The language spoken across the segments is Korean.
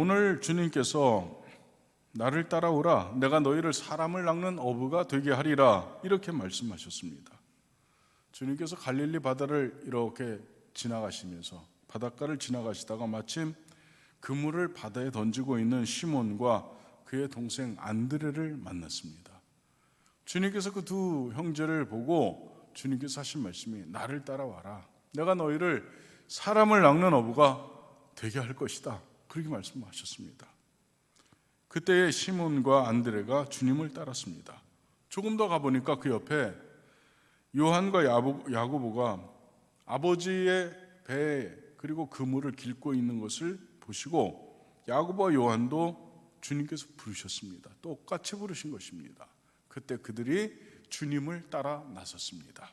예, 오늘 주님께서 나를 따라오라 내가 너희를 사람을 낚는 어부가 되게 하리라 이렇게 말씀하셨습니다. 주님께서 갈릴리 바다를 이렇게 지나가시면서 바닷가를 지나가시다가 마침 그물을 바다에 던지고 있는 시몬과 그의 동생 안드레를 만났습니다. 주님께서 그 두 형제를 보고 주님께서 하신 말씀이 나를 따라와라. 내가 너희를 사람을 낚는 어부가 되게 할 것이다. 그렇게 말씀하셨습니다. 그때의 시몬과 안드레가 주님을 따랐습니다. 조금 더 가보니까 그 옆에 요한과 야고- 야고보가 아버지의 배 그리고 그물을 깃고 있는 것을 보시고 야고보와 요한도 주님께서 부르셨습니다. 똑같이 부르신 것입니다. 그때 그들이 주님을 따라 나섰습니다.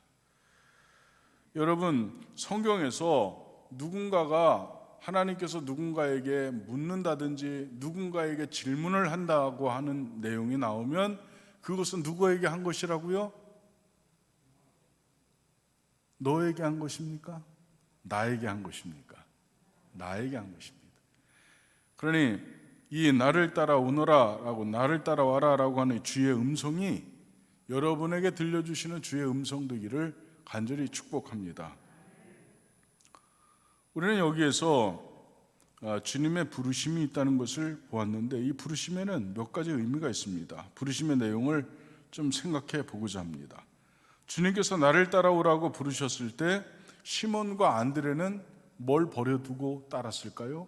여러분 성경에서 누군가가 하나님께서 누군가에게 묻는다든지 누군가에게 질문을 한다고 하는 내용이 나오면 그것은 누구에게 한 것이라고요? 너에게 한 것입니까? 나에게 한 것입니까? 나에게 한 것입니다. 그러니 이 나를 따라오너라라고 나를 따라와라라고 하는 주의 음성이 여러분에게 들려주시는 주의 음성 되기를 간절히 축복합니다. 우리는 여기에서 아, 주님의 부르심이 있다는 것을 보았는데 이 부르심에는 몇 가지 의미가 있습니다. 부르심의 내용을 좀 생각해 보고자 합니다. 주님께서 나를 따라오라고 부르셨을 때 시몬과 안드레는 뭘 버려두고 따랐을까요?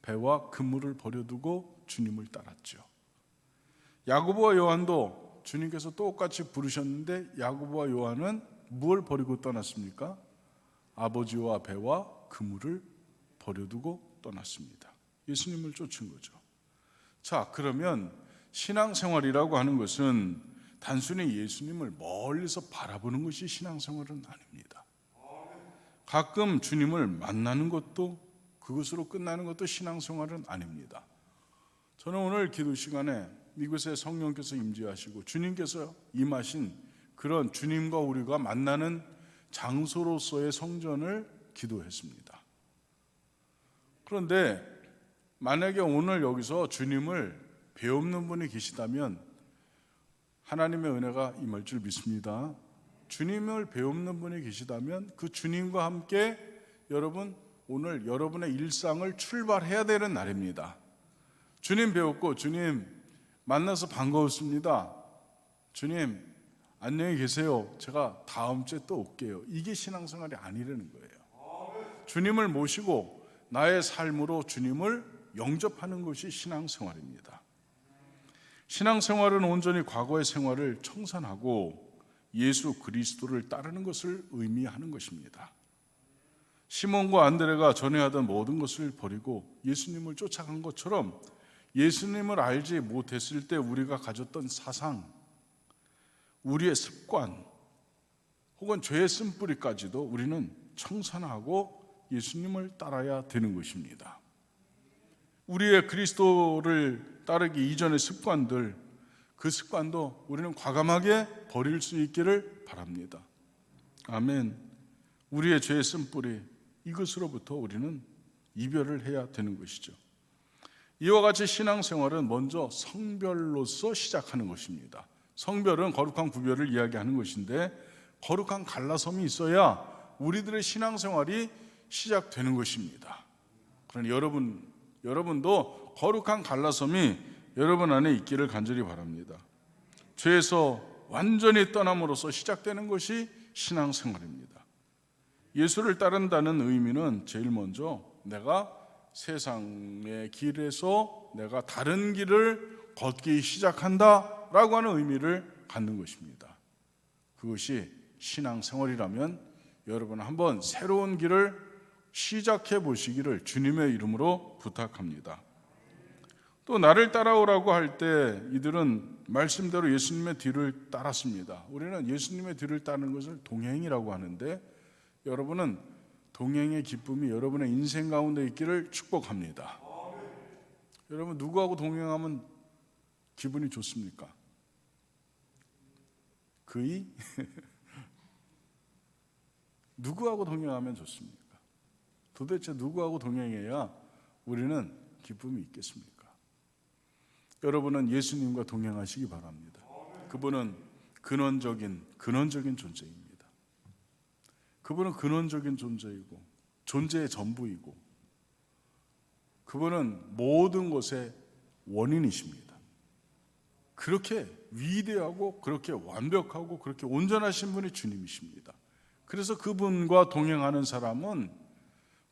배와 그물을 버려두고 주님을 따랐죠. 야고보와 요한도 주님께서 똑같이 부르셨는데 야고보와 요한은 무엇을 버리고 떠났습니까? 아버지와 배와 그물을 버려두고 떠났습니다. 예수님을 쫓은 거죠. 자, 그러면 신앙생활이라고 하는 것은 단순히 예수님을 멀리서 바라보는 것이 신앙생활은 아닙니다. 가끔 주님을 만나는 것도 그것으로 끝나는 것도 신앙생활은 아닙니다. 저는 오늘 기도 시간에 이곳에 성령께서 임재하시고 주님께서 임하신 그런 주님과 우리가 만나는 장소로서의 성전을 기도했습니다. 그런데 만약에 오늘 여기서 주님을 배우는 분이 계시다면 하나님의 은혜가 임할 줄 믿습니다. 주님을 배우는 분이 계시다면 그 주님과 함께 여러분 오늘 여러분의 일상을 출발해야 되는 날입니다. 주님 배웠고 주님 만나서 반가웠습니다. 주님 안녕히 계세요. 제가 다음 주에 또 올게요. 이게 신앙생활이 아니라는 거예요. 주님을 모시고 나의 삶으로 주님을 영접하는 것이 신앙생활입니다. 신앙생활은 온전히 과거의 생활을 청산하고 예수 그리스도를 따르는 것을 의미하는 것입니다. 시몬과 안드레가 전에 하던 모든 것을 버리고 예수님을 쫓아간 것처럼 예수님을 알지 못했을 때 우리가 가졌던 사상, 우리의 습관, 혹은 죄의 쓴뿌리까지도 우리는 청산하고 예수님을 따라야 되는 것입니다. 우리의 그리스도를 따르기 이전의 습관들, 그 습관도 우리는 과감하게 버릴 수 있기를 바랍니다. 아멘. 우리의 죄의 쓴뿌리, 이것으로부터 우리는 이별을 해야 되는 것이죠. 이와 같이 신앙생활은 먼저 성별로서 시작하는 것입니다. 성별은 거룩한 구별을 이야기하는 것인데 거룩한 갈라섬이 있어야 우리들의 신앙생활이 시작되는 것입니다. 그러니 여러분 여러분도 거룩한 갈라섬이 여러분 안에 있기를 간절히 바랍니다. 죄에서 완전히 떠남으로써 시작되는 것이 신앙생활입니다. 예수를 따른다는 의미는 제일 먼저 내가 세상의 길에서 내가 다른 길을 걷기 시작한다 라고 하는 의미를 갖는 것입니다. 그것이 신앙생활이라면 여러분 한번 새로운 길을 시작해 보시기를 주님의 이름으로 부탁합니다. 또 나를 따라오라고 할 때 이들은 말씀대로 예수님의 뒤를 따랐습니다. 우리는 예수님의 뒤를 따르는 것을 동행이라고 하는데 여러분은 동행의 기쁨이 여러분의 인생 가운데 있기를 축복합니다. 여러분 누구하고 동행하면 기분이 좋습니까? 그이 누구하고 동행하면 좋습니까? 도대체 누구하고 동행해야 우리는 기쁨이 있겠습니까? 여러분은 예수님과 동행하시기 바랍니다. 그분은 근원적인 근원적인 존재입니다. 그분은 근원적인 존재이고 존재의 전부이고 그분은 모든 것의 원인이십니다. 그렇게 위대하고 그렇게 완벽하고 그렇게 온전하신 분이 주님이십니다. 그래서 그분과 동행하는 사람은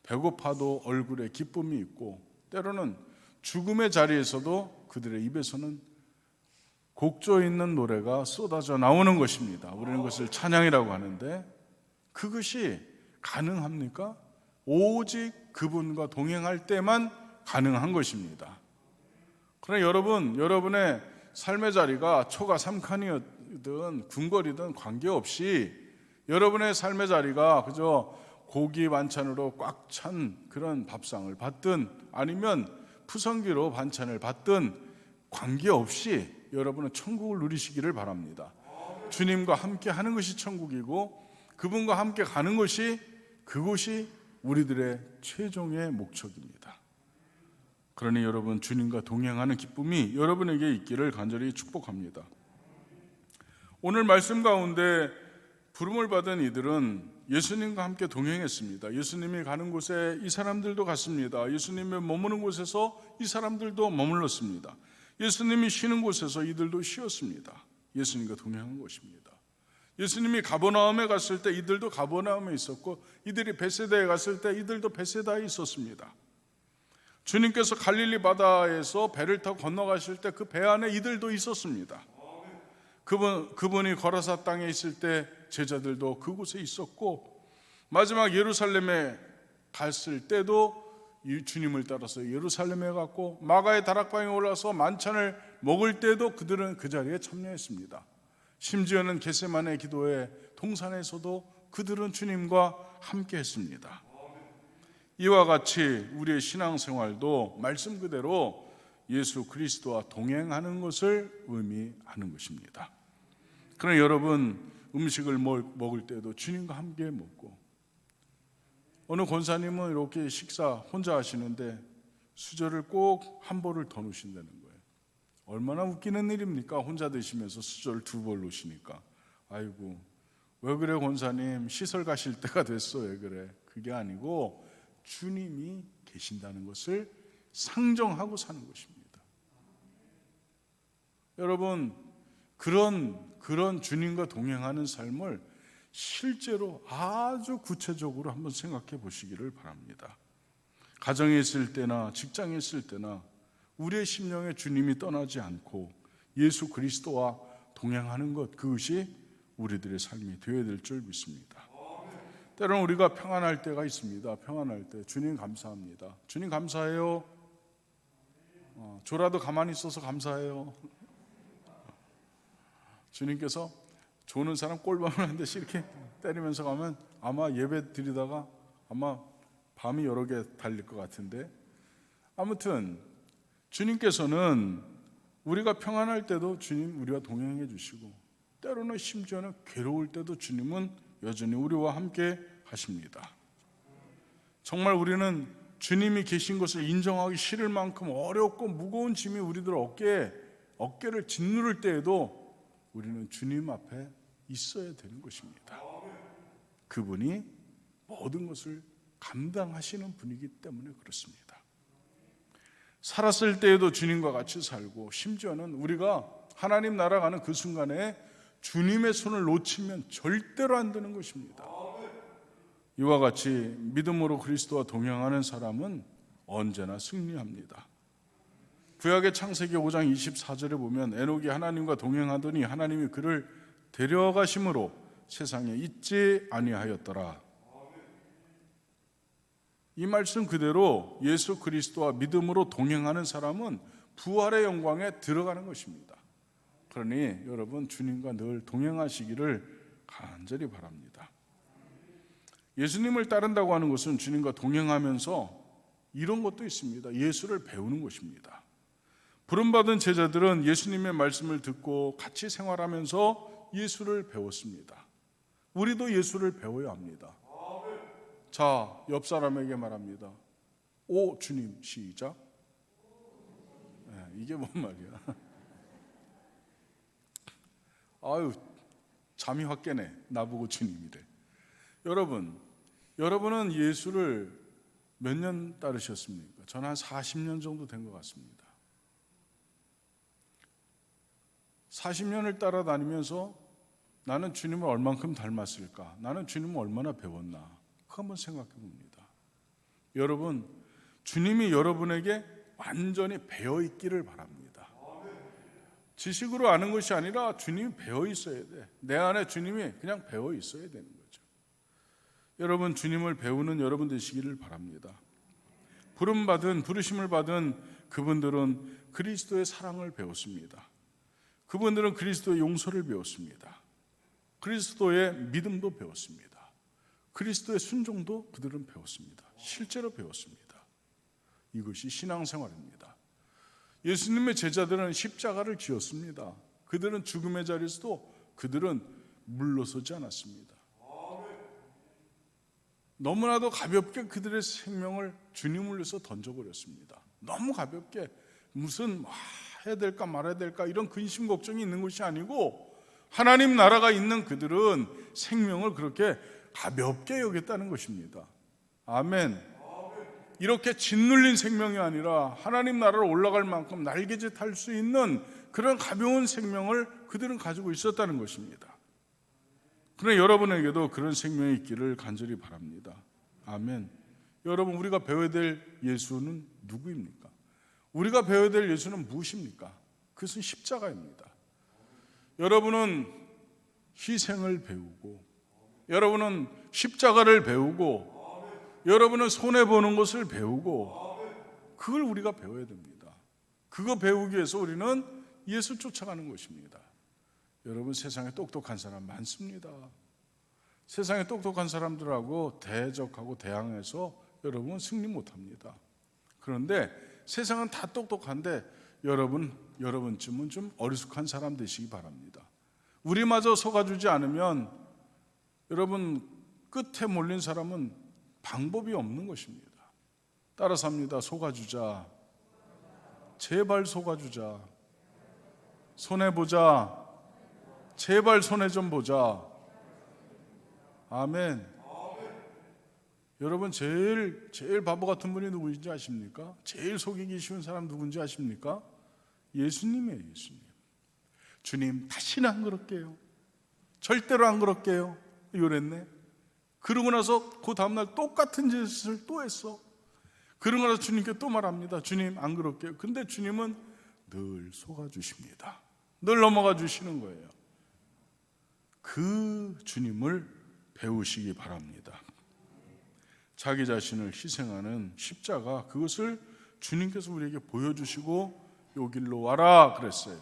배고파도 얼굴에 기쁨이 있고 때로는 죽음의 자리에서도 그들의 입에서는 곡조 있는 노래가 쏟아져 나오는 것입니다. 우리는 그것을 찬양이라고 하는데 그것이 가능합니까? 오직 그분과 동행할 때만 가능한 것입니다. 그러나 여러분, 여러분의 삶의 자리가 초가 삼칸이든 궁궐이든 관계없이 여러분의 삶의 자리가 그저 고기 반찬으로 꽉 찬 그런 밥상을 받든 아니면 푸성기로 반찬을 받든 관계없이 여러분은 천국을 누리시기를 바랍니다. 주님과 함께 하는 것이 천국이고 그분과 함께 가는 것이 그곳이 우리들의 최종의 목적입니다. 그러니 여러분 주님과 동행하는 기쁨이 여러분에게 있기를 간절히 축복합니다. 오늘 말씀 가운데 부름을 받은 이들은 예수님과 함께 동행했습니다. 예수님이 가는 곳에 이 사람들도 갔습니다. 예수님이 머무는 곳에서 이 사람들도 머물렀습니다. 예수님이 쉬는 곳에서 이들도 쉬었습니다. 예수님과 동행한 것입니다. 예수님이 가버나움에 갔을 때 이들도 가버나움에 있었고 이들이 베세다에 갔을 때 이들도 베세다에 있었습니다. 주님께서 갈릴리 바다에서 배를 타고 건너가실 때 그 배 안에 이들도 있었습니다. 그분 그분이 거라사 땅에 있을 때 제자들도 그곳에 있었고 마지막 예루살렘에 갔을 때도 이 주님을 따라서 예루살렘에 갔고 마가의 다락방에 올라서 만찬을 먹을 때도 그들은 그 자리에 참여했습니다. 심지어는 겟세만의 기도회 동산에서도 그들은 주님과 함께 했습니다. 이와 같이 우리의 신앙생활도 말씀 그대로 예수 그리스도와 동행하는 것을 의미하는 것입니다. 그러나 여러분 음식을 먹을 때도 주님과 함께 먹고 어느 권사님은 이렇게 식사 혼자 하시는데 수저를 꼭 한 벌을 더 놓으신다는 거예요. 얼마나 웃기는 일입니까? 혼자 드시면서 수저를 두 벌 놓으시니까. 아이고 왜 그래 권사님 시설 가실 때가 됐어 왜 그래? 그게 아니고 주님이 계신다는 것을 상정하고 사는 것입니다. 여러분 그런 그런 주님과 동행하는 삶을 실제로 아주 구체적으로 한번 생각해 보시기를 바랍니다. 가정에 있을 때나 직장에 있을 때나 우리의 심령에 주님이 떠나지 않고 예수 그리스도와 동행하는 것 그것이 우리들의 삶이 되어야 될 줄 믿습니다. 때로는 우리가 평안할 때가 있습니다. 평안할 때 주님 감사합니다. 주님 감사해요. 어, 조라도 가만히 있어서 감사해요. 주님께서 조는 사람 꼴밤을 한 대씩 이렇게 때리면서 가면 아마 예배 드리다가 아마 밤이 여러 개 달릴 것 같은데 아무튼 주님께서는 우리가 평안할 때도 주님 우리와 동행해 주시고 때로는 심지어는 괴로울 때도 주님은 여전히 우리와 함께 하십니다. 정말 우리는 주님이 계신 것을 인정하기 싫을 만큼 어렵고 무거운 짐이 우리들 어깨에 어깨를 짓누를 때에도 우리는 주님 앞에 있어야 되는 것입니다. 그분이 모든 것을 감당하시는 분이기 때문에 그렇습니다. 살았을 때에도 주님과 같이 살고 심지어는 우리가 하나님 나라 가는 그 순간에 주님의 손을 놓치면 절대로 안 되는 것입니다. 이와 같이 믿음으로 그리스도와 동행하는 사람은 언제나 승리합니다. 구약의 창세기 5장 24절에 보면 에녹이 하나님과 동행하더니 하나님이 그를 데려가심으로 세상에 있지 아니하였더라. 이 말씀 그대로 예수 그리스도와 믿음으로 동행하는 사람은 부활의 영광에 들어가는 것입니다. 그러니 여러분 주님과 늘 동행하시기를 간절히 바랍니다. 예수님을 따른다고 하는 것은 주님과 동행하면서 이런 것도 있습니다. 예수를 배우는 것입니다. 부름받은 제자들은 예수님의 말씀을 듣고 같이 생활하면서 예수를 배웠습니다. 우리도 예수를 배워야 합니다. 자, 옆 사람에게 말합니다. 오, 주님, 시작. 예, 이게 뭔 말이야? 아유 잠이 확 깨네. 나보고 주님이래. 여러분, 여러분은 예수를 몇 년 따르셨습니까? 저는 한 40년 정도 된 것 같습니다. 40년을 따라다니면서 나는 주님을 얼만큼 닮았을까? 나는 주님을 얼마나 배웠나? 그 한번 생각해 봅니다. 여러분, 주님이 여러분에게 완전히 배어 있기를 바랍니다. 지식으로 아는 것이 아니라 주님이 배어 있어야 돼. 내 안에 주님이 그냥 배어 있어야 되는 거죠. 여러분, 주님을 배우는 여러분 되시기를 바랍니다. 부름 받은 부르심을 받은 그분들은 그리스도의 사랑을 배웠습니다. 그분들은 그리스도의 용서를 배웠습니다. 그리스도의 믿음도 배웠습니다. 그리스도의 순종도 그들은 배웠습니다. 실제로 배웠습니다. 이것이 신앙생활입니다. 예수님의 제자들은 십자가를 지었습니다. 그들은 죽음의 자리에서도 그들은 물러서지 않았습니다. 너무나도 가볍게 그들의 생명을 주님을 위해서 던져버렸습니다. 너무 가볍게 무슨 와, 해야 될까 말아야 될까 이런 근심 걱정이 있는 것이 아니고 하나님 나라가 있는 그들은 생명을 그렇게 가볍게 여겼다는 것입니다. 아멘. 이렇게 짓눌린 생명이 아니라 하나님 나라로 올라갈 만큼 날개짓 할 수 있는 그런 가벼운 생명을 그들은 가지고 있었다는 것입니다. 그러나 여러분에게도 그런 생명이 있기를 간절히 바랍니다. 아멘. 여러분 우리가 배워야 될 예수는 누구입니까? 우리가 배워야 될 예수는 무엇입니까? 그것은 십자가입니다. 여러분은 희생을 배우고 여러분은 십자가를 배우고 여러분은 손해 보는 것을 배우고 그걸 우리가 배워야 됩니다. 그거 배우기 위해서 우리는 예수 쫓아가는 것입니다. 여러분 세상에 똑똑한 사람 많습니다. 세상에 똑똑한 사람들하고 대적하고 대항해서 여러분 승리 못 합니다. 그런데 세상은 다 똑똑한데 여러분 여러분쯤은 좀 어리숙한 사람 되시기 바랍니다. 우리마저 속아주지 않으면 여러분 끝에 몰린 사람은 방법이 없는 것입니다. 따라서 합니다. 속아주자. 제발 속아주자. 손해보자. 제발 손해 좀 보자. 아멘. 여러분 제일 제일 바보 같은 분이 누구인지 아십니까? 제일 속이기 쉬운 사람 누군지 아십니까? 예수님이에요, 예수님. 주님 다시는 안 그럴게요. 절대로 안 그럴게요. 이랬네. 그러고 나서 그 다음날 똑같은 짓을 또 했어. 그러고 나서 주님께 또 말합니다. 주님 안 그럴게요. 근데 주님은 늘 속아 주십니다. 늘 넘어가 주시는 거예요. 그 주님을 배우시기 바랍니다. 자기 자신을 희생하는 십자가 그것을 주님께서 우리에게 보여주시고 여길로 와라 그랬어요.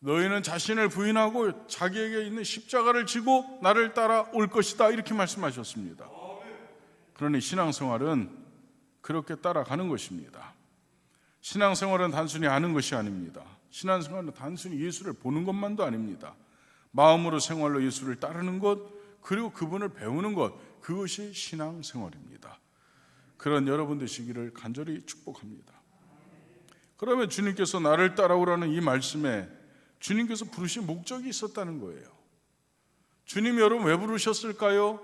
너희는 자신을 부인하고 자기에게 있는 십자가를 지고 나를 따라 올 것이다 이렇게 말씀하셨습니다. 그러니 신앙생활은 그렇게 따라가는 것입니다. 신앙생활은 단순히 아는 것이 아닙니다. 신앙생활은 단순히 예수를 보는 것만도 아닙니다. 마음으로 생활로 예수를 따르는 것 그리고 그분을 배우는 것 그것이 신앙생활입니다. 그런 여러분 되시기를 간절히 축복합니다. 그러면 주님께서 나를 따라오라는 이 말씀에 주님께서 부르신 목적이 있었다는 거예요. 주님 여러분 왜 부르셨을까요?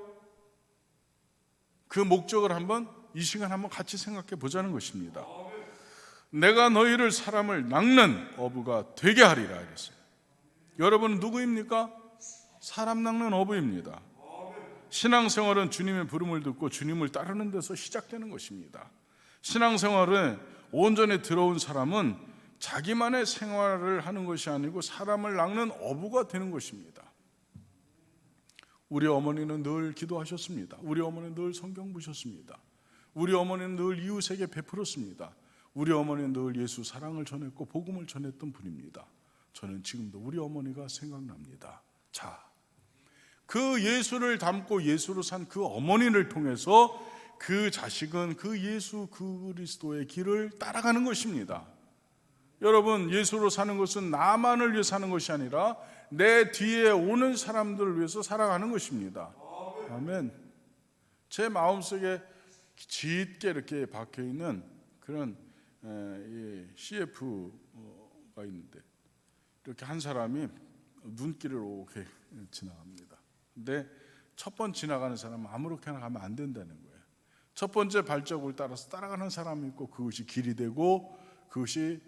그 목적을 한번 이 시간 한번 같이 생각해 보자는 것입니다. 내가 너희를 사람을 낚는 어부가 되게 하리라 그랬어요. 여러분은 누구입니까? 사람 낚는 어부입니다. 신앙생활은 주님의 부름을 듣고 주님을 따르는 데서 시작되는 것입니다. 신앙생활은 온전히 들어온 사람은 자기만의 생활을 하는 것이 아니고 사람을 낚는 어부가 되는 것입니다. 우리 어머니는 늘 기도하셨습니다. 우리 어머니는 늘 성경 보셨습니다. 우리 어머니는 늘 이웃에게 베풀었습니다. 우리 어머니는 늘 예수 사랑을 전했고 복음을 전했던 분입니다. 저는 지금도 우리 어머니가 생각납니다. 자, 그 예수를 담고 예수로 산 그 어머니를 통해서 그 자식은 그 예수 그리스도의 길을 따라가는 것입니다. 여러분, 예수로 사는 것은 나만을 위해 사는 것이 아니라 내 뒤에 오는 사람들을 위해서 살아가는 것입니다. 아멘. 제 마음속에 짙게 이렇게 박혀 있는 그런 CF가 있는데 이렇게 한 사람이 눈길을 이렇게 지나갑니다. 근데 첫 번 지나가는 사람은 아무렇게나 가면 안 된다는 거예요. 첫 번째 발자국을 따라서 따라가는 사람이 있고 그것이 길이 되고 그것이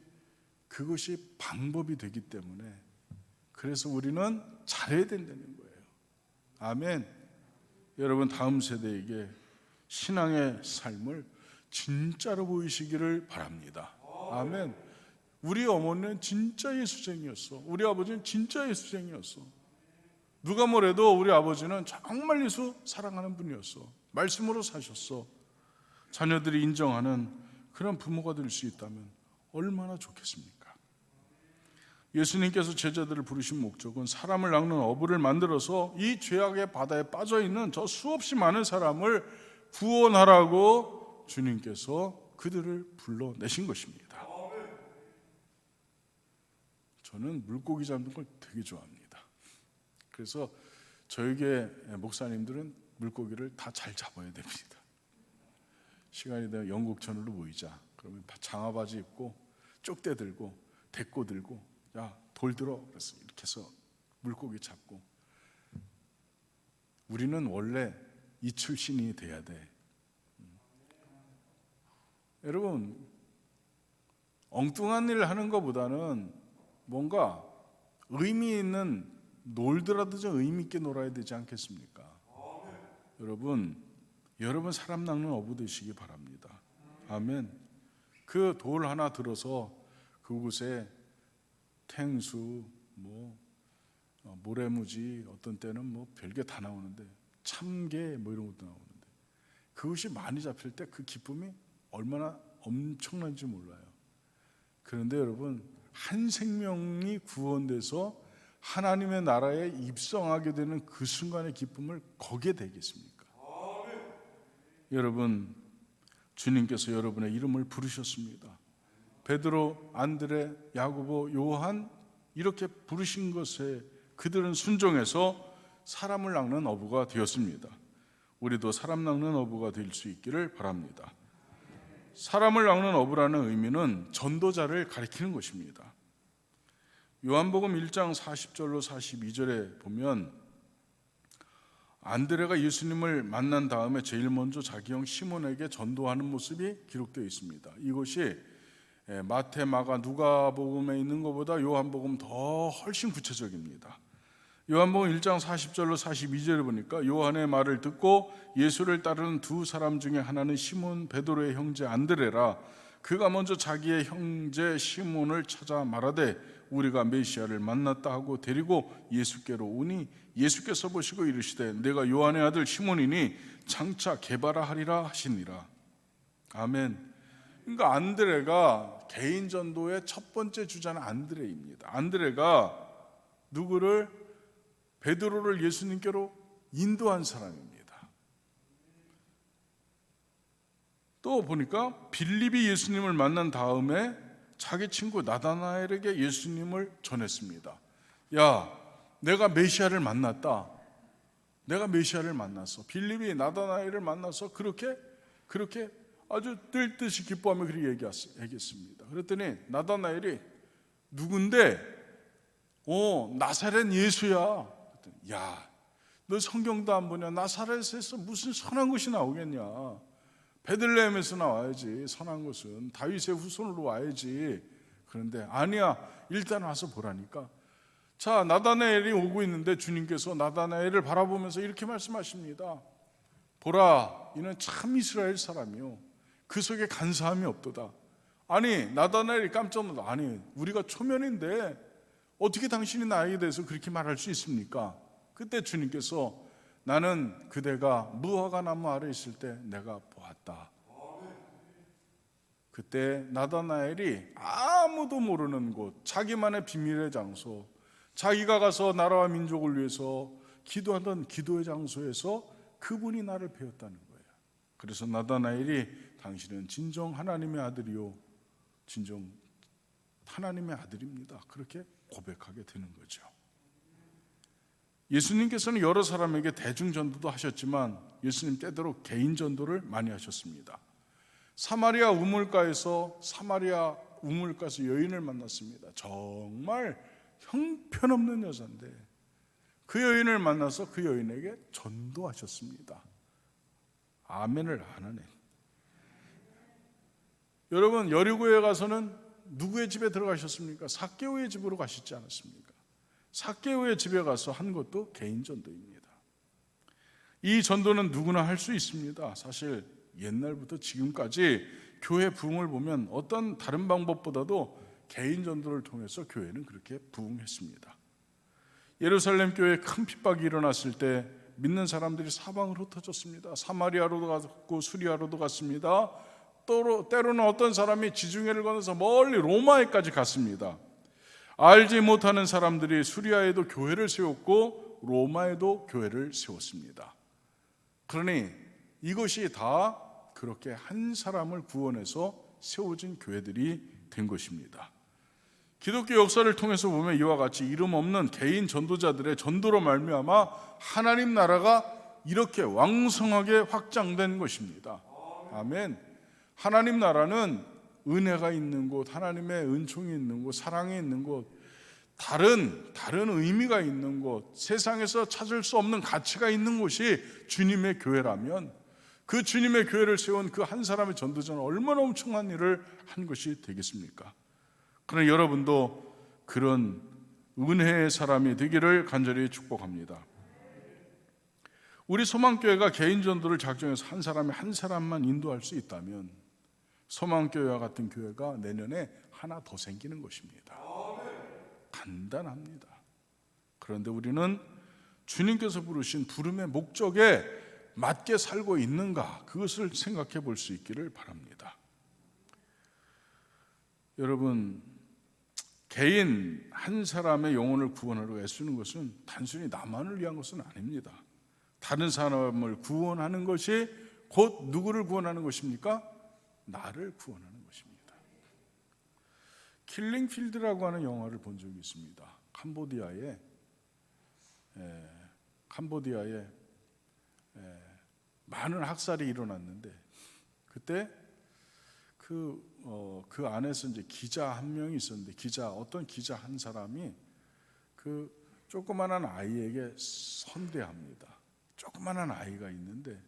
그것이 방법이 되기 때문에 그래서 우리는 잘해야 된다는 거예요. 아멘. 여러분 다음 세대에게 신앙의 삶을 진짜로 보이시기를 바랍니다. 아멘. 우리 어머니는 진짜 예수쟁이였어. 우리 아버지는 진짜 예수쟁이였어. 누가 뭐래도 우리 아버지는 정말 예수 사랑하는 분이었어. 말씀으로 사셨어. 자녀들이 인정하는 그런 부모가 될 수 있다면 얼마나 좋겠습니까? 예수님께서 제자들을 부르신 목적은 사람을 낚는 어부를 만들어서 이 죄악의 바다에 빠져 있는 저 수없이 많은 사람을 구원하라고 주님께서 그들을 불러내신 것입니다. 저는 물고기 잡는 걸 되게 좋아합니다. 그래서 저에게 목사님들은 물고기를 다 잘 잡아야 됩니다. 시간이 되면 영국 전으로 모이자. 그러면 장화바지 입고 쪽대 들고 대꼬 들고 야 돌 들어 그래서 이렇게 해서 물고기 잡고 우리는 원래 이 출신이 돼야 돼. 음. 여러분 엉뚱한 일을 하는 것보다는 뭔가 의미 있는 놀더라도 좀 의미 있게 놀아야 되지 않겠습니까? 여러분, 여러분 사람 낚는 어부 되시기 바랍니다. 아멘. 그 돌 하나 들어서 그곳에 탱수, 뭐 어, 모래무지, 어떤 때는 뭐 별게 다 나오는데 참게 뭐 이런 것도 나오는데 그것이 많이 잡힐 때 그 기쁨이 얼마나 엄청난지 몰라요. 그런데 여러분 한 생명이 구원돼서 하나님의 나라에 입성하게 되는 그 순간의 기쁨을 거기에 되겠습니까? 여러분 주님께서 여러분의 이름을 부르셨습니다. 베드로, 안드레, 야고보, 요한 이렇게 부르신 것에 그들은 순종해서 사람을 낚는 어부가 되었습니다. 우리도 사람 낚는 어부가 될 수 있기를 바랍니다. 사람을 낚는 어부라는 의미는 전도자를 가리키는 것입니다. 요한복음 1장 40절로 42절에 보면 안드레가 예수님을 만난 다음에 제일 먼저 자기 형 시몬에게 전도하는 모습이 기록되어 있습니다. 이것이 예, 마태, 마가, 누가복음에 있는 것보다 요한복음 더 훨씬 구체적입니다. 요한복음 1장 40절로 42절에 보니까 요한의 말을 듣고 예수를 따르는 두 사람 중에 하나는 시몬 베드로의 형제 안드레라 그가 먼저 자기의 형제 시몬을 찾아 말하되 우리가 메시아를 만났다 하고 데리고 예수께로 오니 예수께서 보시고 이르시되 내가 요한의 아들 시몬이니 장차 개바라 하리라 하시니라 아멘. 그러니까 안드레가 개인 전도의 첫 번째 주자는 안드레입니다. 안드레가 누구를 베드로를 예수님께로 인도한 사람입니다. 또 보니까 빌립이 예수님을 만난 다음에 자기 친구 나다나엘에게 예수님을 전했습니다. 야, 내가 메시아를 만났다. 내가 메시아를 만났어. 빌립이 나다나엘을 만나서 그렇게 그렇게 아주 뜰 듯이 기뻐하며 그렇게 얘기했습니다. 그랬더니 나다나엘이 누군데? 어, 나사렛 예수야. 야, 너 성경도 안 보냐? 나사렛에서 무슨 선한 것이 나오겠냐? 베들레헴에서 나와야지. 선한 것은 다윗의 후손으로 와야지. 그런데 아니야. 일단 와서 보라니까. 자, 나다나엘이 오고 있는데 주님께서 나다나엘을 바라보면서 이렇게 말씀하십니다. 보라, 이는 참 이스라엘 사람이요. 그 속에 간사함이 없도다. 아니, 나다나엘이 깜짝 놀라. 아니, 우리가 초면인데 어떻게 당신이 나에게 대해서 그렇게 말할 수 있습니까? 그때 주님께서 나는 그대가 무화과 나무 아래 있을 때 내가 보았다. 그때 나다나엘이 아무도 모르는 곳, 자기만의 비밀의 장소, 자기가 가서 나라와 민족을 위해서 기도하던 기도의 장소에서 그분이 나를 배웠다는 거예요. 그래서 나다나엘이 당신은 진정 하나님의 아들이요, 진정 하나님의 아들입니다. 그렇게 고백하게 되는 거죠. 예수님께서는 여러 사람에게 대중 전도도 하셨지만 예수님 때대로 개인 전도를 많이 하셨습니다. 사마리아 우물가에서 사마리아 우물가에서 여인을 만났습니다. 정말 형편없는 여자인데 그 여인을 만나서 그 여인에게 전도하셨습니다. 아멘을 안 하네. 여러분 여리고에 가서는 누구의 집에 들어가셨습니까? 사케오의 집으로 가시지 않았습니까? 사케오의 집에 가서 한 것도 개인 전도입니다. 이 전도는 누구나 할 수 있습니다. 사실 옛날부터 지금까지 교회 부흥을 보면 어떤 다른 방법보다도 개인 전도를 통해서 교회는 그렇게 부흥했습니다. 예루살렘 교회에 큰 핍박이 일어났을 때 믿는 사람들이 사방으로 흩어졌습니다. 사마리아로도 갔고 수리아로도 갔습니다. 또 때로는 어떤 사람이 지중해를 건너서 멀리 로마에까지 갔습니다. 알지 못하는 사람들이 수리아에도 교회를 세웠고 로마에도 교회를 세웠습니다. 그러니 이것이 다 그렇게 한 사람을 구원해서 세워진 교회들이 된 것입니다. 기독교 역사를 통해서 보면 이와 같이 이름 없는 개인 전도자들의 전도로 말미암아 하나님 나라가 이렇게 왕성하게 확장된 것입니다. 아멘. 하나님 나라는 은혜가 있는 곳, 하나님의 은총이 있는 곳, 사랑이 있는 곳, 다른 다른 의미가 있는 곳, 세상에서 찾을 수 없는 가치가 있는 곳이 주님의 교회라면 그 주님의 교회를 세운 그 한 사람의 전도자는 얼마나 엄청난 일을 한 것이 되겠습니까? 그러나 여러분도 그런 은혜의 사람이 되기를 간절히 축복합니다. 우리 소망교회가 개인 전도를 작정해서 한 사람이 한 사람만 인도할 수 있다면 소망교회와 같은 교회가 내년에 하나 더 생기는 것입니다. 간단합니다. 그런데 우리는 주님께서 부르신 부름의 목적에 맞게 살고 있는가 그것을 생각해 볼 수 있기를 바랍니다. 여러분 개인 한 사람의 영혼을 구원하러 애쓰는 것은 단순히 나만을 위한 것은 아닙니다. 다른 사람을 구원하는 것이 곧 누구를 구원하는 것입니까? 나를 구원하는 것입니다. 킬링필드라고 하는 영화를 본 적이 있습니다. 캄보디아에 에, 캄보디아에 에, 많은 학살이 일어났는데 그때 그, 어, 그 안에서 이제 기자 한 명이 있었는데 기자 어떤 기자 한 사람이 그 조그만한 아이에게 선대합니다. 조그만한 아이가 있는데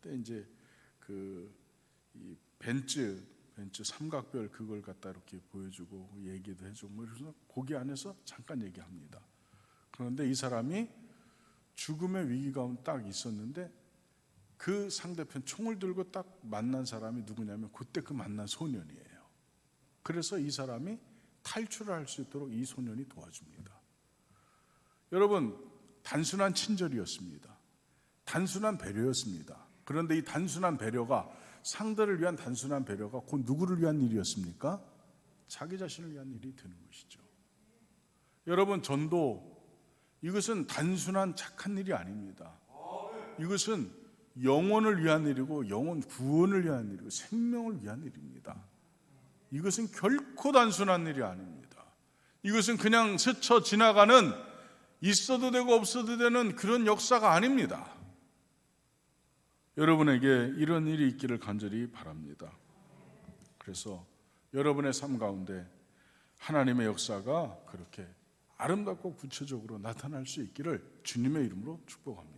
그때 이제 그이 벤츠 벤츠 삼각별 그걸 갖다 이렇게 보여주고 얘기도 해주고 뭐 이러면서 거기 안에서 잠깐 얘기합니다. 그런데 이 사람이 죽음의 위기 가운데 딱 있었는데 그 상대편 총을 들고 딱 만난 사람이 누구냐면 그때 그 만난 소년이에요. 그래서 이 사람이 탈출할 수 있도록 이 소년이 도와줍니다. 여러분 단순한 친절이었습니다. 단순한 배려였습니다. 그런데 이 단순한 배려가 상대를 위한 단순한 배려가 곧 누구를 위한 일이었습니까? 자기 자신을 위한 일이 되는 것이죠. 여러분 전도 이것은 단순한 착한 일이 아닙니다. 이것은 영혼을 위한 일이고 영혼 구원을 위한 일이고 생명을 위한 일입니다. 이것은 결코 단순한 일이 아닙니다. 이것은 그냥 스쳐 지나가는 있어도 되고 없어도 되는 그런 역사가 아닙니다. 여러분에게 이런 일이 있기를 간절히 바랍니다. 그래서 여러분의 삶 가운데 하나님의 역사가 그렇게 아름답고 구체적으로 나타날 수 있기를 주님의 이름으로 축복합니다.